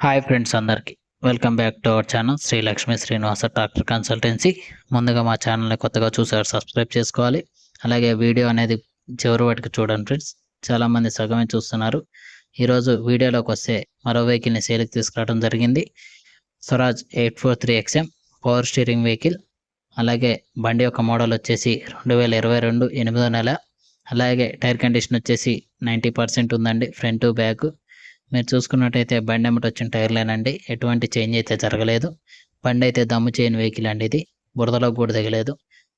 Hi friends అందరికీ. Welcome back to our channel Shri Lakshmi Srinivasa tractor consultancy ముందుగా మా ఛానల్ని కొత్తగా చూసారు సబ్స్క్రైబ్ చేసుకోవాలి. అలాగే వీడియో అనేది చివరి వాటికి చూడండి ఫ్రెండ్స్ చాలామంది సగమే చూస్తున్నారు. ఈరోజు వీడియోలోకి వస్తే మరో వెహికల్ని సేల్కి తీసుకురావడం జరిగింది. Swaraj eight four three XM power steering vehicle అలాగే బండి యొక్క మోడల్ వచ్చేసి రెండు వేల ఇరవై రెండు ఎనిమిదో నెల. అలాగే టైర్ కండిషన్ వచ్చేసి నైంటీ పర్సెంట్ ఉందండి ఫ్రంట్ బ్యాక్ మీరు చూసుకున్నట్టయితే బండి అమ్మటి వచ్చిన టైర్లేనండి ఎటువంటి చేంజ్ అయితే జరగలేదు. బండి అయితే దమ్ము చేయని వెహికల్ అండి ఇది. బురదలో కూడా దిగలేదు.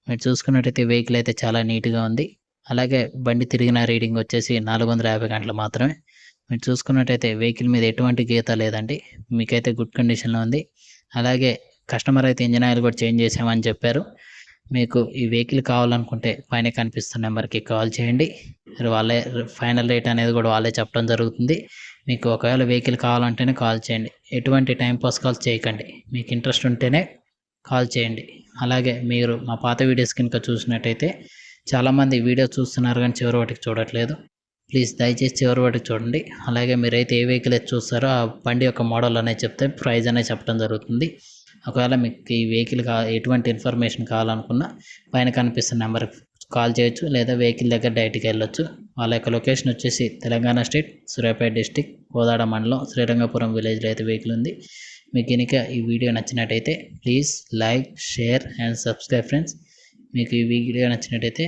మీరు చూసుకున్నట్టయితే వెహికల్ అయితే చాలా నీట్గా ఉంది. అలాగే బండి తిరిగిన రీడింగ్ వచ్చేసి నాలుగు వందల యాభై గంటలు మాత్రమే. మీరు చూసుకున్నట్టయితే వెహికల్ మీద ఎటువంటి గీత లేదండి. మీకైతే గుడ్ కండిషన్లో ఉంది. అలాగే కస్టమర్ అయితే ఇంజిన్ ఆయిల్ కూడా చేంజ్ చేసామని చెప్పారు. మీకు ఈ వెహికల్ కావాలనుకుంటే పైన కనిపిస్తున్న నెంబర్కి కాల్ చేయండి. వాళ్ళే ఫైనల్ రేట్ అనేది కూడా వాళ్ళే చెప్పడం జరుగుతుంది. మీకు ఒకవేళ వెహికల్ కావాలంటేనే కాల్ చేయండి. ఎటువంటి టైం పాస్ కాల్ చేయకండి. మీకు ఇంట్రెస్ట్ ఉంటేనే కాల్ చేయండి. అలాగే మీరు మా పాత వీడియోస్ కనుక చూసినట్టయితే చాలామంది వీడియో చూస్తున్నారు కానీ చివరి వాటికి చూడట్లేదు. ప్లీజ్ దయచేసి చివరి వాటికి చూడండి. అలాగే మీరైతే ఏ వెహికల్ అయితే చూస్తారో ఆ బండి యొక్క మోడల్ అనేది చెప్తే ప్రైజ్ అనేది చెప్పడం జరుగుతుంది. ఒకవేళ మీకు ఈ వెహికల్ కా ఎటువంటి ఇన్ఫర్మేషన్ కావాలనుకున్నా పైన కనిపిస్తున్న నెంబర్కి కాల్ చేయొచ్చు లేదా వెహికల్ దగ్గర డైరెక్ట్గా వెళ్ళొచ్చు. వాళ్ళ యొక్క లొకేషన్ వచ్చేసి తెలంగాణ స్టేట్ సూర్యాపేట డిస్టిక్ కోదాడ మండలం శ్రీరంగపురం విలేజ్లో అయితే వెహికల్ ఉంది. మీకు కనుక ఈ వీడియో నచ్చినట్టయితే please like share and subscribe friends. మీకు ఈ వీడియో నచ్చినట్టయితే